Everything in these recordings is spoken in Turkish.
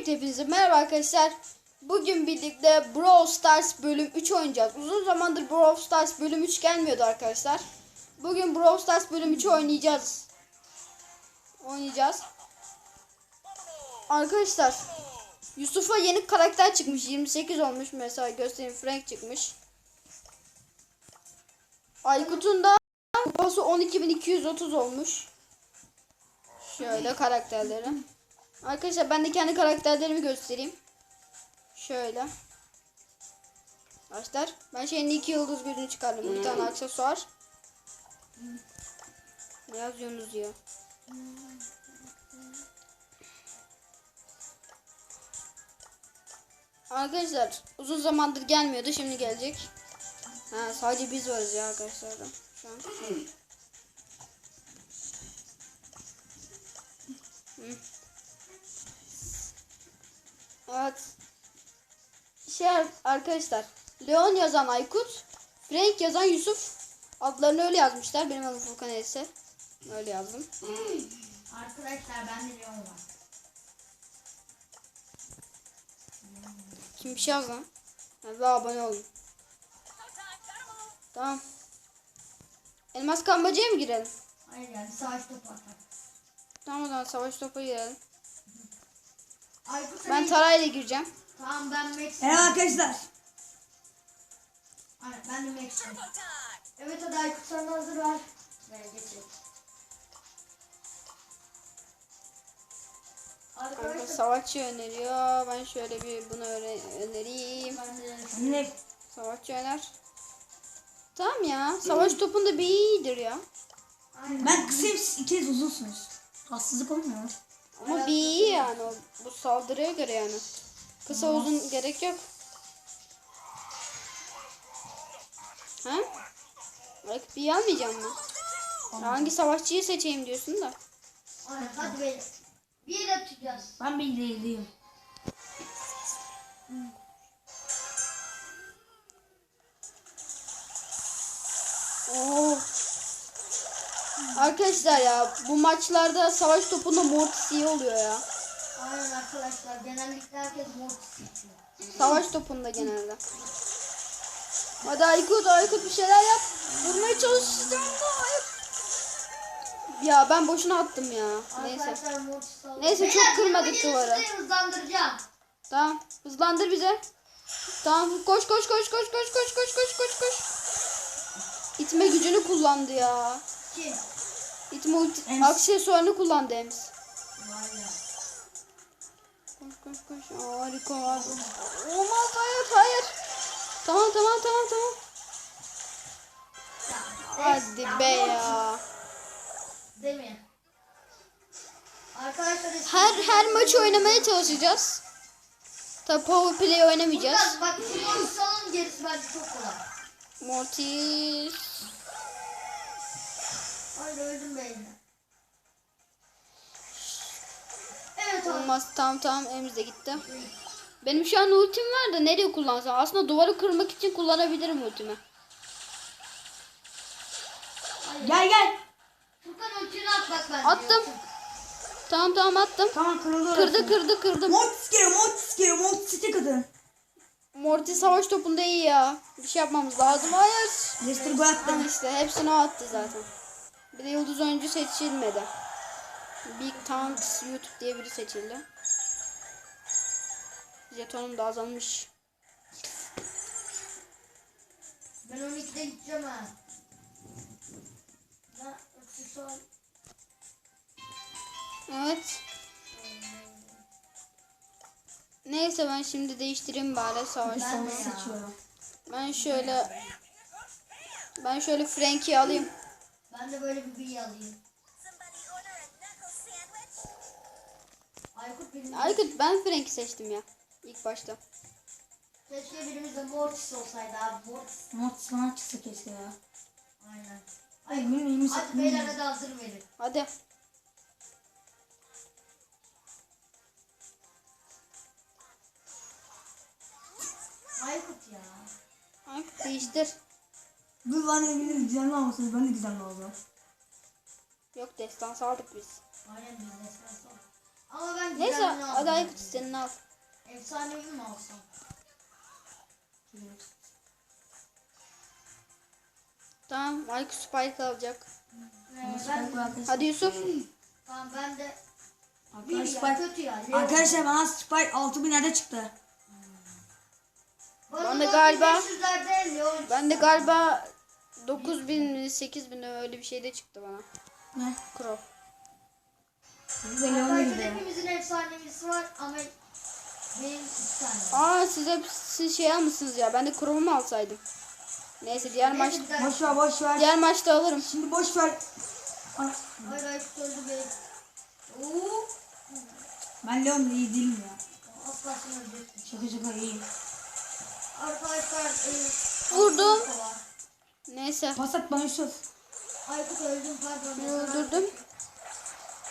Öncelikle hepinize merhaba arkadaşlar. Bugün birlikte Brawl Stars bölüm 3 oynayacağız. Uzun zamandır Brawl Stars bölüm 3 gelmiyordu arkadaşlar. Bugün Brawl Stars bölüm 3'ü oynayacağız. Oynayacağız. Arkadaşlar Yusuf'a yeni karakter çıkmış. 28 olmuş mesela göstereyim Frank çıkmış. Aykut'un da kupası 12230 olmuş. Şöyle karakterleri. Arkadaşlar ben de kendi karakterlerimi göstereyim. Şöyle. Arkadaşlar ben şeyin iki yıldız gücünü çıkardım. Bir tane aksesuar. Ne yazıyorsunuz ya? Arkadaşlar uzun zamandır gelmiyordu şimdi gelecek. Ha sadece biz varız ya arkadaşlar. da Şu an. Hı. Evet. Şey arkadaşlar. Leon yazan Aykut. Frank yazan Yusuf. Adlarını öyle yazmışlar. Benim adım Furkan ise. Öyle yazdım. Arkadaşlar bende Leon var. Kim bir şey yaz lan? Ve abone olun. Tamam. Elmas kambacıya mı girelim? Hayır yani savaş topu atar. Tamam o zaman savaş topu girelim. Aykut Ben sen- Taray'la gireceğim. Tamam ben Max. Merhaba arkadaşlar. Aynen ben de Max. Evet hadi Aykut sen de hazır ver. Ver geçelim. Kanka Arkadaşlar savaşçı öneriyor. Ben şöyle bir bunu öne- önereyim. ben de Anne Savaşçı öner. Tamam ya. Savaş topunda bir iyidir ya. Aynen. ben kısayım siz ikiniz uzunsunuz. Haksızlık olmuyor mu? Ama bir iyi yani. o- Bu saldırıya göre yani. Kısa uzun gerek yok. Ha? Bak bir almayacağım mı? Hangi savaşçıyı seçeyim diyorsun da. Aynen hadi beyler. Bir yere tutacağız. Ben bir ilerleyeyim. Oo. Arkadaşlar ya bu maçlarda savaş topunda Mortis iyi oluyor ya. Aynen arkadaşlar genellikle herkes Mortis seçiyor. Savaş topunda genelde. Hadi Aykut, Aykut bir şeyler yap. Vurmaya çalışacağım da hayır. Ya ben boşuna attım ya. Neyse. Arkadaşlar Mortis aldı. Neyse, çok kırmadık duvarı. hızlandıracağım. Tamam. Hızlandır bize. Tamam. Koş koş koş koş koş koş koş koş koş koş. İtme gücünü kullandı ya. Kim? İtme ulti, Ems. aksesuarını kullandı Ems. Koş koş koş. Harika abi. Olmaz hayır hayır. Tamam tamam tamam tamam. Hadi be ya. Değil mi? Arkadaşlar Her her maç oynamaya çalışacağız. Tabi power play oynamayacağız. Bak şu Mortis alın gerisi bence çok kolay. Mortis. Hayır öldüm beyler. Evet. Olmaz tamam tamam de gitti. Benim şu an ultim var da nereye kullansam? Aslında duvarı kırmak için kullanabilirim ultimi. Gel gel. Furkan ultini at bak bence. Attım. Tamam tamam attım. Tamam kırıldı Kırdı orası. kırdı kırdım. Mortis geliyor Mortis geliyor Mortis'i tek atın. Mortis savaş topunda iyi ya. Bir şey yapmamız lazım. Hayır. Lester gol attı. Al işte hepsini o attı zaten. Bir de yıldız oyuncu seçilmedi. Big Tanks YouTube diye biri seçildi. Jetonum da azalmış. Ben 12'de gideceğim ha. Evet. Neyse ben şimdi değiştireyim bari savaş Ben. Ben şöyle ben şöyle Frank'i alayım. Ben de böyle bir bilgi alayım. Aykut. Aykut ben Frank'i seçtim ya ilk başta. Keşke birimizde Mortis olsaydı abi. Mortis. Mortis bana çıksa keşke ya. Aynen. Ay benim elimi Hadi beyler hadi hazır verin. Hadi. Aykut ya. Aykut değiştir. Dur lan eviniz gizemli almasınız. Ben de gizemli alacağım. Yok destansı aldık biz. Aynen biz destansı aldık. Ama ben gizemli Neyse aldım. aday kutusundan al. Efsanevi mi alsam? Tamam Mike Spike alacak. Evet, ben... Hadi Yusuf. Hmm, tamam ben de Arkadaşlar, Spike... ya, Arkadaşlar bana Spike 6000 nerede çıktı? Ben de galiba- 4500'lerde Leon Ben de galiba 9000 mi 8000 öyle bir şey de çıktı bana. Ne? Crow. Gidiyor. hepimizin efsanevisi var ama benim var. Aa siz hep siz şey almışsınız ya. Ben de Crow'u mu alsaydım? Neyse diğer maç. Boş ver boş ver. diğer maçta alırım. Şimdi boş ver. Ana, Hayır hayır öldü be. Oo. Ben Leon iyi değilim ya. Kalsın ölecektim. Şaka şaka iyiyim. Arkadaşlar e, Vurdum. Neyse. Pas at bana Yusuf. Aykut öldüm pardon. Öldürdüm.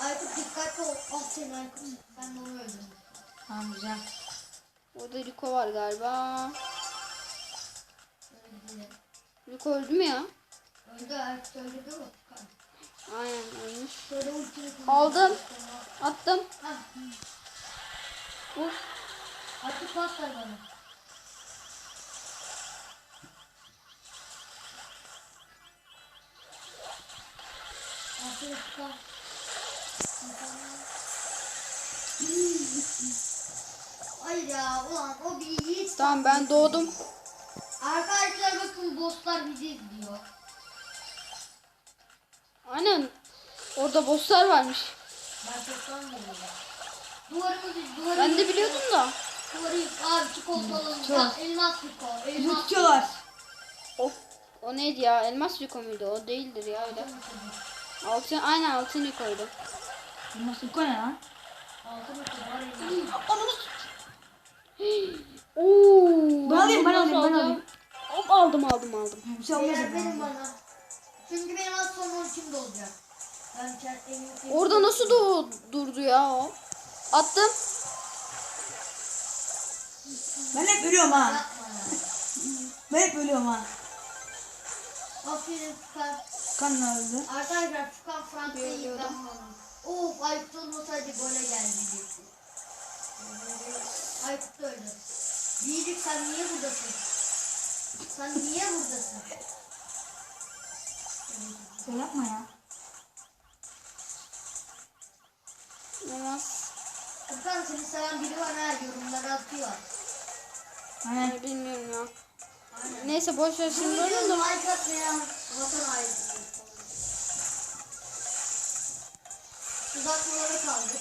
Aykut dikkatli ol. Ah seni Aykut. Ben de onu öldürdüm. Tamam güzel. Orada Rico var galiba. Öldü. Rico öldü mü ya? Öldü Aykut öldü değil mi? Aynen ölmüş. Aldım. Attım. Vur. Aykut pas ver bana. Aferin tutar. Hayır ya ulan o bir yiğit. Tamam ben doğdum. Arkadaşlar bakın bosslar bizi izliyor. Aynen. Orada bosslar varmış. Ben. Duvarımızı duvarı Ben de biliyordum da. Duvarı abi. Çok. Ya, elmas çikolata. Elmas tutuyorlar. O, o neydi ya? Elmas Rico muydu? O değildir ya öyle. Altın, aynen altın Rico'ydu. Bu nasıl yukarı lan? Altın var elmas. Oo. Ben alayım, ben alayım, ben alayım. Hop aldım aldım aldım. Bir şey olmaz. Verin ya. bana. Çünkü benim az sonra ultim dolacak. Ben kendimi... Orada nasıl doğ durdu ya o? Attım. Ben hep ölüyorum ha. Ben hep ölüyorum ha. Aferin Furkan. Kan öldü. Arkadaşlar Furkan Fransa'yı yıkanmamış. Of Aykut olmasaydı gole gelecekti. Aykut da öldü. Büyüdük sen niye buradasın? Sen niye buradasın? Şey yapma ya. Olmaz. Furkan seni seven biri var ha yorumlara atıyor. Aynen. Yani bilmiyorum ya. Neyse boş ver şimdi onu da. Uzatmalara kaldık.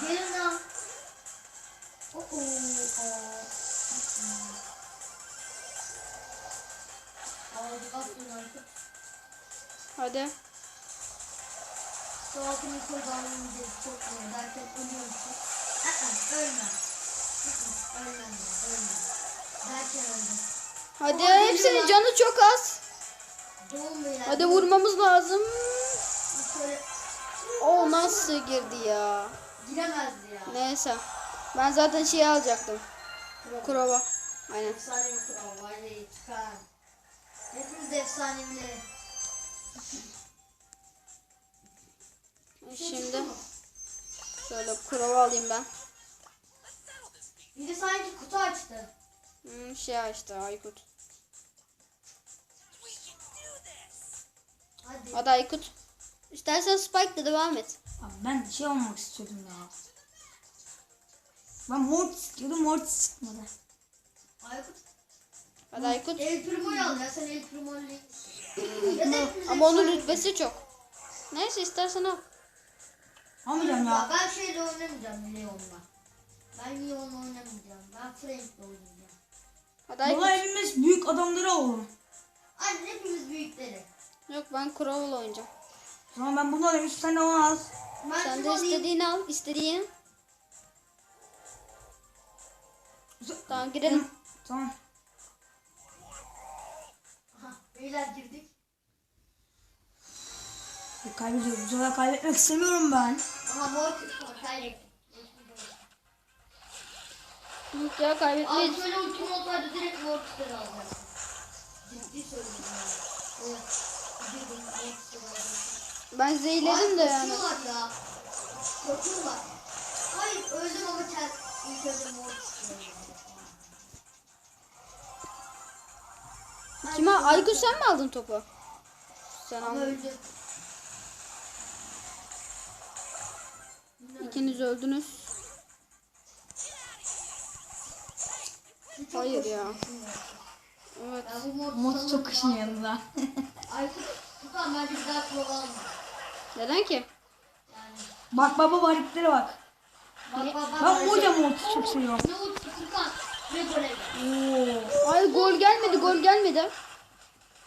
Gelin lan. Aldık aslında artık. Hadi. Altını kullanınca çok iyi derken ölüyormuşum. Aa, ölme. Aa, Hadi geliyor hepsinin lan. canı çok az. Hadi vurmamız lazım. O nasıl girdi ya? giremezdi ya. Neyse. Ben zaten şeyi alacaktım. Kurova. Aynen. Efsane bir kural. Vay çıkar. Hepimiz efsanevi. Şimdi şöyle kurova alayım ben. Bir de sanki kutu açtı. Hmm, şey açtı Aykut. Hadi. Hadi Aykut. İstersen Spike'la devam et. Abi ben şey olmak istiyordum ya. Ben mort istiyordum mort çıkmadı. Aykut. Hadi Aykut. El Primo'yu al ya. Sen El Primo'yu Ama onun rütbesi çok. Neyse istersen al. Almayacağım Ya ben şeyle oynamayacağım Leon'la. Ben Leon'la oynamayacağım. Ben Frank'le oynayacağım. Hadi Aykut. Baba hepimiz büyük adamları olalım. Anne hepimiz büyükleri. Yok ben Kurova'la oynayacağım. O zaman ben bunu alayım sen de onu al. Ben Sen şunu de alayım. istediğini al. istediğini. Tamam girelim. Tamam. Aha, beyler girdik. E, Kaybediyorum. Bu sefer kaybetmek istemiyorum ben. Aha var. Kaybettik. Yok ya Abi kaybetmeyiz. şöyle ultim olsaydı direkt. Ciddi söylüyorum. Evet. Mortis'leri alacaktım. Ben zeyledim de yani. ya. Koşuyorlar. Hayır öldüm ama kel. İlk önce mor çıkıyor. Kime? Aykut sen mi aldın topu? Sen Ama aldın. öldüm. İkiniz öldünüz. Hayır ya. Evet. Ben bu Mot sanırım çok kışın yanında. Aykut, Furkan bence bir daha prova alma. Neden ki? Yani. bak baba bu hareketlere bak. Bak bak bak. Ben da Mot'u çok seviyorum. Ne oldu Furkan? Ve gole. Oo. Ay gol gelmedi gol gelmedi.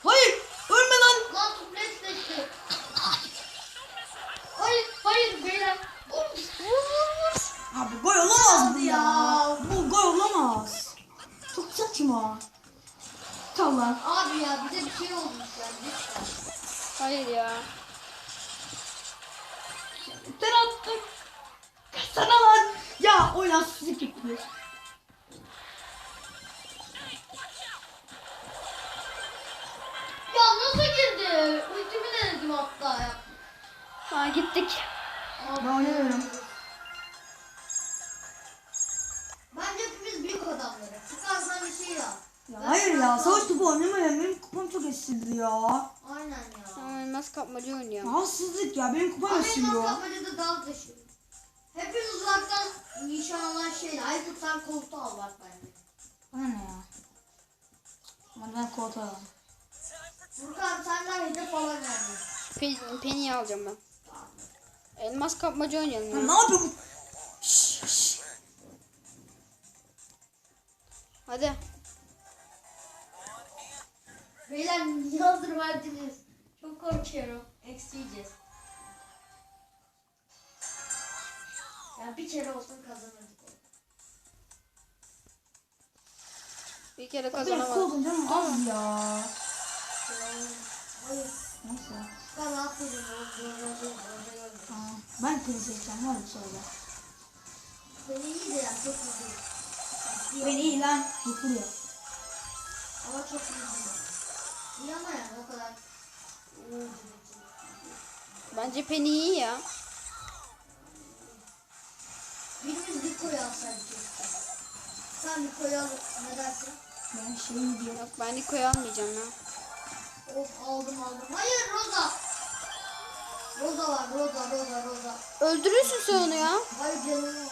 Hayır. Ölme lan. Lan tuplet seçti. Hayır, hayır beyler. Of. Abi gol olamaz bu Hadi ya. ya. Çok saçma. Tamam. Abi ya bize bir şey olmuş yani lütfen. Hayır ya. Sen attın. Sana lan. Ya o yastık gitti. Ya nasıl girdi? Ultimi denedim hatta ya. Ha gittik. Abi. Ben oynamıyorum. Yap. Ya Ben hayır ya Furkan- savaş topu oynamayalım. Benim kupam çok eskidi ya. Aynen ya. Tamam elmas kapmaca oynuyor. Rahatsızlık ya benim kupam Ama elmas eskiliyor. kapmacada dal taşıyor. Hepimiz uzaktan nişan alan şeyle. Aykut sen koltuğu al bak bence. Bana ne ya? Hadi ben koltuğa alayım. Furkan senden hedef falan yani. Pe Penny'i alacağım ben. Elmas kapmaca oynayalım. Ya ya. ne yapıyor Hadi. Beyler niye hazır verdiniz? Çok korkuyorum. Eksi yiyeceğiz. Ya bir kere olsun kazanırdık. Bir kere kazanamadım. canım az ya. Hayır. Neyse. Ben atladım. Ben seçeceğim var mı sonra? Beni iyi de yani çok iyi değil. Ben iyi lan. Yıkılıyor. Ama çok iyi değil. İyi ama yani o kadar. Bence Penny iyi ya. Birimiz Rico'yu alsaydık. Sen Rico'yu al. Ne dersin? Ben şey diye. Yok ben Niko'yu almayacağım ya. Of aldım aldım. Hayır Rosa. Rosa var Rosa Rosa Rosa. Öldürürsün sen onu ya. Hayır canım yok.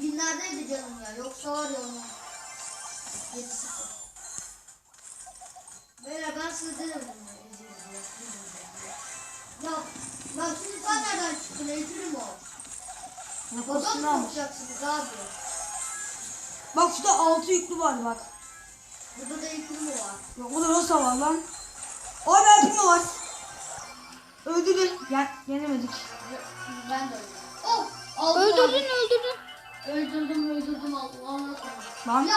Binlerdeydi canım ya. Yoksa var ya onun. 7 sıfır. Beyler ben dedim bunu. Ya, ya şimdi sen nereden çıktın? Ejder'im o. Kostümü mı almış. yapacaksınız abi? Bak şurada altı yüklü var bak. Burada da yıkım mı var? Bak o da Rosa var lan. Abi Alpino var. Öldürdü. Yen yenemedik. Ben de öyle. Oh! Öldürdün öldürdün. Öldürdüm öldürdüm Allah'ım. Lan Ya!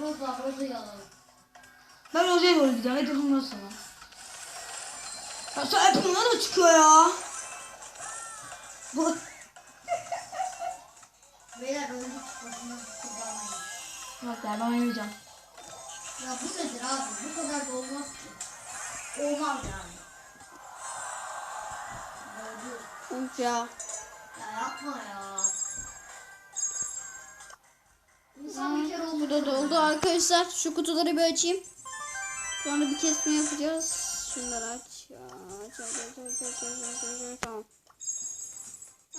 Rosa Rosa'yı alalım. ben doğru gidiyorum. Hedefim Rosa lan. Ya sen Alpino'lar da çıkıyor ya. Bu Beyler öldük. Kullanmayın. Bak ben oynayacağım. Ya bu nedir abi? Bu kadar da olmaz ki. Olmaz yani. Öldü. Of ya. Ya yapma ya. Sen bir kere oldu. Bu da doldu. Arkadaşlar şu kutuları bir açayım. Sonra bir kesme yapacağız. Şunları aç. Ya. Aç, aç, aç, aç, aç, aç, aç, aç. Tamam.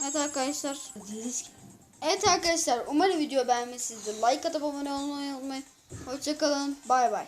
Evet arkadaşlar. Evet arkadaşlar umarım video beğenmişsinizdir. Like atıp abone olmayı unutmayın. Hoşçakalın. Bay bay.